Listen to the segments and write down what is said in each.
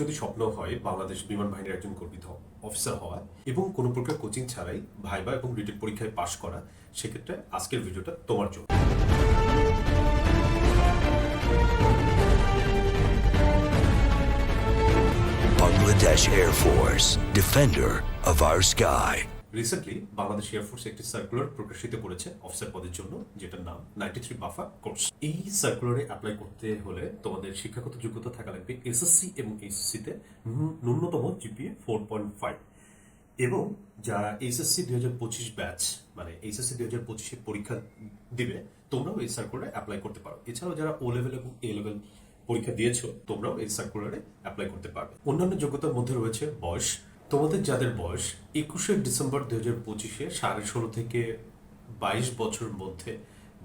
যদি স্বপ্ন হয় বাংলাদেশ বিমান বাহিনীর একজন গর্বিত অফিসার হওয়া এবং কোনো প্রকার কোচিং ছাড়াই ভাইবা এবং রিটেন পরীক্ষায় পাশ করা সেক্ষেত্রে আজকের ভিডিওটা তোমার জন্য Bangladesh Air Force, defender of our sky. Recently Bangladesh air force একটি সার্কুলার প্রকাশিত করেছে অফিসার পদের জন্য, যেটার নাম নাইনটি থ্রি বাফা কোর্স এই সার্কুলারে অ্যাপ্লাই করতে হলে তোমাদের শিক্ষাগত যোগ্যতা থাকা লাগবে এসএসসি এবং এইচএসসিতে ন্যূনতম জিপিএ ফোর পয়েন্ট ফাইভ এবং যারা এইচএসসি দুই হাজার পঁচিশ ব্যাচ মানে এইচএসসি দুই হাজার পঁচিশে পরীক্ষা দিবে, তোমরাও এই সার্কুলারে অ্যাপ্লাই করতে পারো। এছাড়াও যারা ও লেভেল এবং এ লেভেল পরীক্ষা দিয়েছ, তোমরাও এই সার্কুলারে অ্যাপ্লাই করতে পারবে। অন্যান্য যোগ্যতার মধ্যে রয়েছে বয়স তোমাদের যাদের বয়স একুশে ডিসেম্বর দু হাজার পঁচিশে সাড়ে ষোলো থেকে বাইশ বছর মধ্যে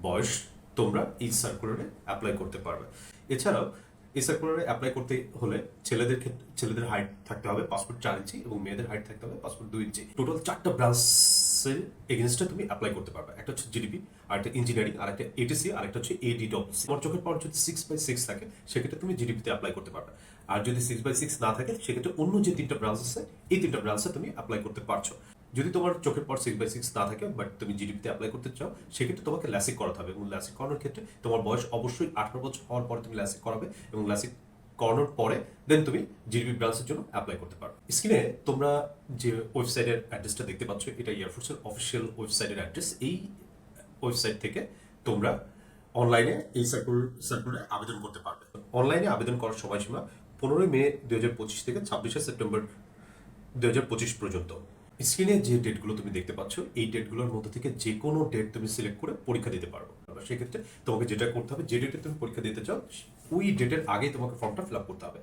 বয়স তোমরা এই সার্কুলারে অ্যাপ্লাই করতে পারবে। এছাড়াও এই সার্কুলারে অ্যাপ্লাই করতে হলে ছেলেদের ক্ষেত্রে ছেলেদের হাইট থাকতে হবে পাসপোর্ট চার ইঞ্চি এবং মেয়েদের হাইট থাকতে হবে পাসপোর্ট দুই ইঞ্চি। টোটাল চারটা ব্রাঞ্চের এগেনস্টে তুমি অ্যাপ্লাই করতে পারবে। একটা হচ্ছে জিডিপি আর একটা ইঞ্জিনিয়ারিং আর একটা এটিসি আর একটা হচ্ছে এডিডব্লিউসি তোমার চোখের পাওয়ার যদি সিক্স বাই সিক্স থাকে, সেক্ষেত্রে তুমি জিডিপিতে অ্যাপ্লাই করতে পারবে। আর যদি সিক্স বাই সিক্স না থাকে, সেক্ষেত্রে অন্য যে তিনটা ব্রাঞ্চ আছে এই তিনটা ব্রাঞ্চে তুমি অ্যাপ্লাই করতে পারছ। যদি তোমার চোখের পর সিক্স বাই সিক্স না থাকে বাট তুমি জিডিপিতে অ্যাপ্লাই করতে চাও, সেক্ষেত্রে তোমাকে ল্যাসিক করাতে হবে এবং ল্যাসিক করানোর ক্ষেত্রে তোমার বয়স অবশ্যই আঠারো বছর হওয়ার পরে তুমি ল্যাসিক করাবে এবং ল্যাসিক করানোর পরে দেন তুমি জিডিপি ব্রাঞ্চের জন্য অ্যাপ্লাই করতে পারো। স্ক্রিনে তোমরা যে ওয়েবসাইটের অ্যাড্রেসটা দেখতে পাচ্ছ, এটা এয়ারফোর্সের অফিসিয়াল ওয়েবসাইটের অ্যাড্রেস এই ওয়েবসাইট থেকে তোমরা অনলাইনে এই সার্কুল সার্কুলে আবেদন করতে পারবে। অনলাইনে আবেদন করার সময়সীমা পনেরোই মে দু হাজার পঁচিশ থেকে ছাব্বিশে সেপ্টেম্বর দু হাজার পঁচিশ পর্যন্ত। স্ক্রিনে যে ডেটগুলো তুমি দেখতে পাচ্ছ, এই ডেটগুলোর মধ্যে থেকে যে কোনো ডেট তুমি সিলেক্ট করে পরীক্ষা দিতে পারবে সেক্ষেত্রে তোমাকে যেটা করতে হবে, যে ডেটে তুমি পরীক্ষা দিতে চাও, ওই ডেটের আগে তোমাকে ফর্মটা ফিল আপ করতে হবে।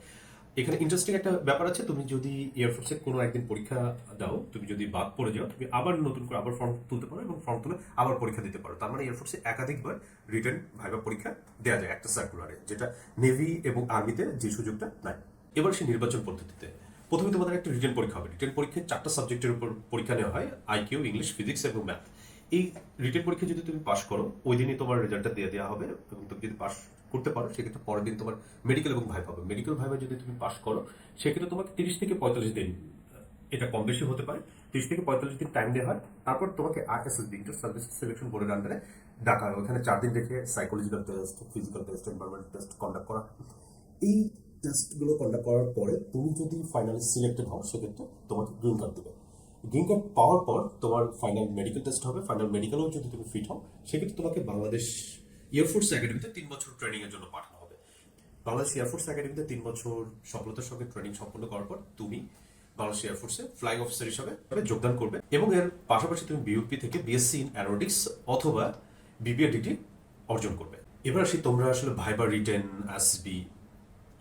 এখানে ইন্টারেস্টিং একটা ব্যাপার আছে, তুমি যদি এয়ারফোর্সে কোনো একদিন পরীক্ষা দাও, তুমি যদি বাদ পড়ে যাও, তুমি আবার নতুন করে আবার ফর্ম তুলতে পারো এবং ফর্ম তুলে আবার পরীক্ষা দিতে পারো। তার মানে এয়ারফোর্সে একাধিকবার রিটার্ন ভাইবা পরীক্ষা দেওয়া যায়, একটা সার্কুলারে যেটা নেভি এবং আর্মিতে যে সুযোগটা নাই। এবার সে নির্বাচন পদ্ধতিতে। প্রথমে তোমাদের একটা রিটেন পরীক্ষা হবে। রিটেন পরীক্ষায় চারটা সাবজেক্টের উপর পরীক্ষা নেওয়া হয় আইকিউ ইংলিশ ফিজিক্স এবং ম্যাথ এই রিটেন পরীক্ষা যদি তুমি পাশ করো ওই দিনই তোমার রেজাল্টটা দিয়ে দেওয়া হবে এবং তুমি যদি পাশ করতে পারো, সেক্ষেত্রে পরের দিন তোমার মেডিকেল এবং ভাই হবে। মেডিকেল ভাইভে যদি তুমি পাশ করো, সেক্ষেত্রে তোমাকে তিরিশ থেকে পঁয়তাল্লিশ দিন এটা কম বেশি হতে পারে। তিরিশ থেকে পঁয়তাল্লিশ দিন টাইম দেওয়া হয়। তারপর তোমাকে আইএসএসবি ইন্টার সার্ভিস সিলেকশন বোর্ডের আন্ডারে ডাকা হয়। ওখানে চার দিন রেখে psychological test physical test environment test conduct করা এই টেস্টগুলো কন্ডাক্ট করার পরে তুমি যদি ফাইনালি সিলেক্টেড হও, সেক্ষেত্রে তোমাকে গ্রিন কার্ড দেবে। গ্রিন কার্ড পাওয়ার পর তোমার ফাইনাল মেডিকেল টেস্ট হবে। ফাইনাল মেডিকেলও যদি তুমি ফিট হও, সেক্ষেত্রে তোমাকে বাংলাদেশ এয়ারফোর্স একাডেমিতে তিন বছর ট্রেনিং এর জন্য পাঠানো হবে। বাংলাদেশ এয়ারফোর্স একাডেমিতে তিন বছর সফলতার সঙ্গে ট্রেনিং সম্পন্ন করার পর তুমি বাংলাদেশ এয়ারফোর্সে ফ্লাইং অফিসার হিসাবে যোগদান করবে এবং এর পাশাপাশি তুমি বিউপি থেকে বিএসসি ইন অ্যারোটিক্স অথবা বিবিএ ডিগ্রি অর্জন করবে। এবার আসি তোমরা আসলে ভাইবার রিটেন এসবি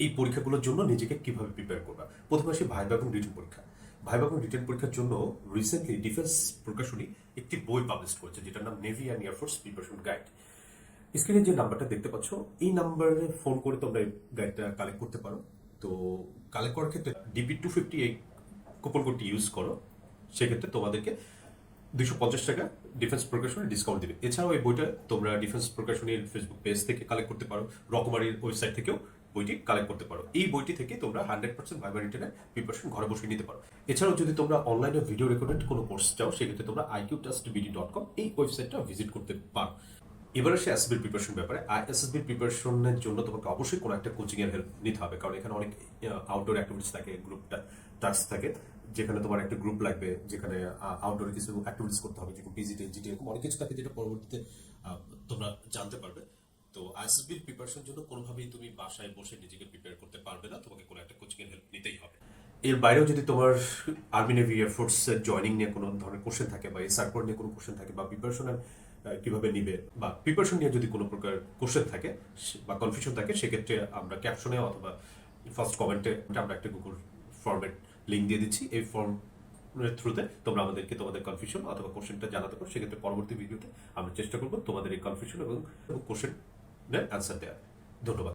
এই পরীক্ষাগুলোর জন্য নিজেকে কীভাবে প্রিপেয়ার করবা? প্রথমে আসি ভাইবা এবং রিটেন পরীক্ষা। ভাইবা এবং রিটেন পরীক্ষার জন্য রিসেন্টলি ডিফেন্স প্রকাশনী একটি বই পাবলিশ করেছে, যেটার নাম navy and air force preparation guide স্ক্রিনে যে নাম্বারটা দেখতে পাচ্ছ, এই নাম্বারে ফোন করে তোমরা এই গাইডটা কালেক্ট করতে পারো। তো কালেক্ট করার ক্ষেত্রে ডিপি টু ফিফটি এই কুপন কোডটি ইউজ করো। সেক্ষেত্রে তোমাদেরকে দুশো পঞ্চাশ টাকা ডিফেন্স প্রকাশনী ডিসকাউন্ট দিবে। এছাড়াও এই বইটা তোমরা ডিফেন্স প্রকাশনীর ফেসবুক পেজ থেকে কালেক্ট করতে পারো। রকমারির ওয়েবসাইট থেকেও বইটি কালেক্ট করতে পারো। এই বইটি থেকে তোমরা হান্ড্রেড পার্সেন্ট ভাইবার রিটেনের প্রিপারেশন ঘরে বসে নিতে পারো। এছাড়াও যদি তোমরা অনলাইনে ভিডিও রেকর্ডেড কোনো কোর্স চাও, সেক্ষেত্রে তোমরা IQ test BD dot com এই ওয়েবসাইটটা ভিজিট করতে পারো। এবার আসে এসবির প্রিপারেশন ব্যাপারে। আইএসএসবির প্রিপারেশনের জন্য তোমাকে অবশ্যই কোনো একটা কোচিং এর হেল্প নিতে হবে। কারণ এখানে অনেক আউটডোর অ্যাক্টিভিটিস থাকে গ্রুপটা টাস্ক থাকে। যেখানে তোমার একটা গ্রুপ লাগবে, যেখানে আউটডোর কিছু অ্যাক্টিভিটিস করতে হবে, যেরকম পিজিটি জিটি এরকম অনেক কিছু থাকে যেটা পরবর্তীতে তোমরা জানতে পারবে। তো আইএসএসবির প্রিপারেশন জন্য কোনোভাবেই তুমি বাসায় বসে নিজেকে প্রিপেয়ার করতে পারবে না। তোমাকে কোনো একটা কোচিং এর হেল্প নিতেই হবে। এর বাইরেও যদি তোমার আর্মি নেভি এয়ারফোর্স জয়নিং নিয়ে কোনো ধরনের কোশ্চেন থাকে বা সার্কল নিয়ে কোনো কোশ্চেন থাকে বা প্রিপারেশনের কীভাবে নিবে বা প্রিপারেশন নিয়ে যদি কোনো প্রকার কোশ্চেন থাকে বা কনফিউশন থাকে, সেক্ষেত্রে আমরা ক্যাপশনে অথবা ফার্স্ট কমেন্টে আমরা একটা গুগল ফর্মেট লিঙ্ক দিয়ে দিচ্ছি। এই ফর্ম থ্রুতে তোমরা আমাদেরকে তোমাদের কনফিউশন অথবা কোশ্চেনটা জানাতে পারো। সেক্ষেত্রে পরবর্তী ভিডিওতে আমরা চেষ্টা করব তোমাদের এই কনফিউশন এবং কোশ্চেনের অ্যান্সার দেওয়া ধন্যবাদ।